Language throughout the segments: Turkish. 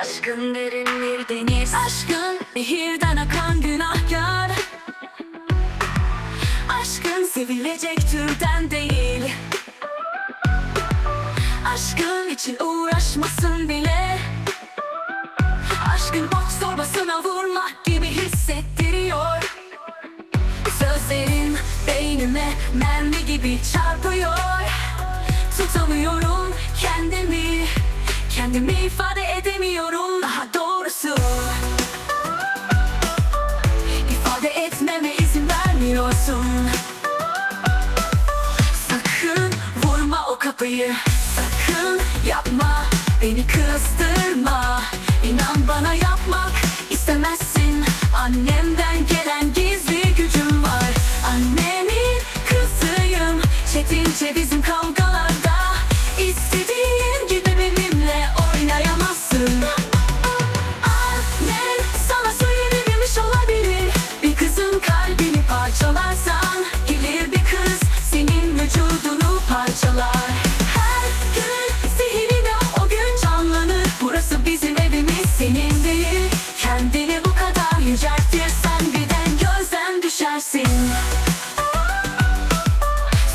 Aşkın derin bir deniz. Aşkın nehirden akan günahkar. Aşkın sevilecek türden değil. Aşkın için uğraşmasın bile. Aşkın box torbasına vurmak gibi hissettiriyor beynime mermi gibi çarpıyor. Tutamıyorum kendimi Kendimi ifade edemiyorum. Daha doğrusu ifade etmeme izin vermiyorsun. Sakın vurma o kapıyı Sakın yapma. Beni kızdırma İnan bana yapmak istemezsin. Annemden gelen kavgalarda İstediğin gibi benimle oynayamazsın. Annen sana söylememiş olabilir Bir kızın kalbini parçalarsan Gelir bir kız senin vücudunu parçalar. Her gün zihninde o gün canlanır Burası bizim evimiz senin Kendini bu kadar yüceltirsen birden gözden düşersin.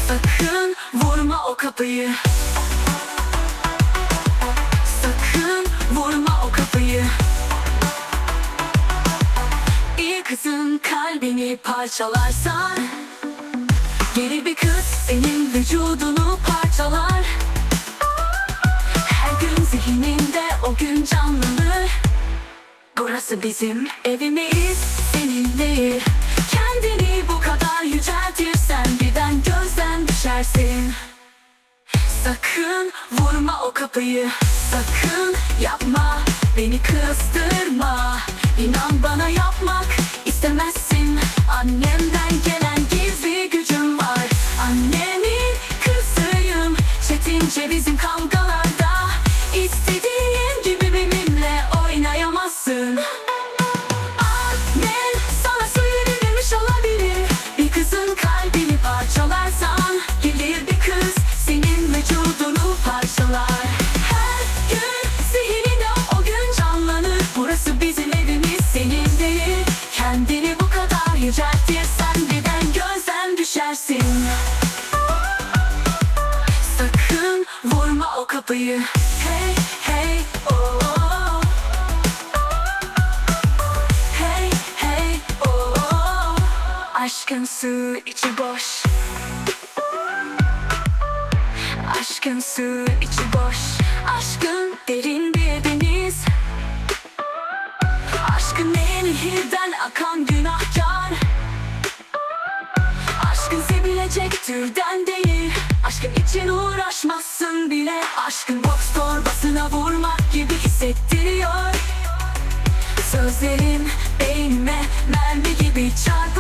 Sakın kapıyı Sakın vurma o kapıyı İyi kızın kalbini parçalarsan Geri bir kız senin vücudunu parçalar. Her gün zihninde o gün canlanır. Burası bizim evimiz senin değil o kapıyı Sakın yapma. Beni kızdırma. İnan bana yapmak istemezsin Annemden kapıyı Hey hey oh, oh. Hey hey oh, oh. Aşkın su içi boş. Aşkın su içi boş. Aşkın derin bir deniz. Aşkın nehirden akan günahkar. Aşkın sevilecek türden değil Aşkın için uğraşmazsın bile. Aşkın box torbasına vurmak gibi hissettiriyor. Sözlerin beynime mermi gibi çarp